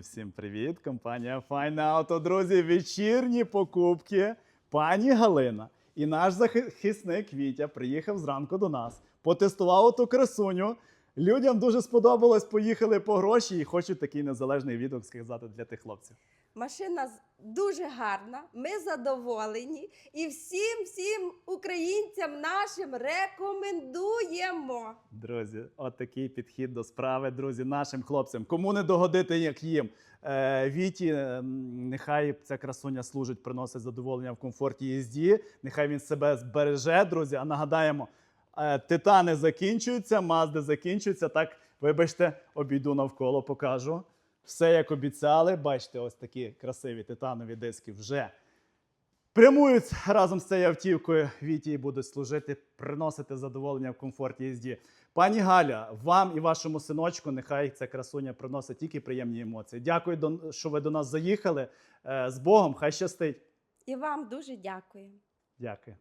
Всім привіт! Компанія Файне Авто. Друзі, вечірні покупки. Пані Галина і наш захисник Вітя приїхав зранку до нас, потестував ту красуню. Людям дуже сподобалось, поїхали по гроші і хочуть такий незалежний відгук сказати для тих хлопців. Машина дуже гарна, ми задоволені і всім українцям нашим рекомендуємо. Друзі, от такий підхід до справи, друзі, нашим хлопцям. Кому не догодити, як їм. Е, Віті, е, нехай ця красуня служить, приносить задоволення в комфорті їзді. Нехай він себе збереже, друзі. А нагадаємо, е, титани закінчуються, мазди закінчуються. Так, вибачте, обійду навколо, покажу. Все як обіцяли. Бачите, ось такі красиві титанові диски вже прямують разом з цією автівкою. Віті і будуть служити, приносити задоволення в комфорті їзді. Пані Галя, вам і вашому синочку, нехай ця красуня приносить тільки приємні емоції. Дякую, що ви до нас заїхали. Е, З Богом, хай щастить. І вам дуже дякую. Дякую.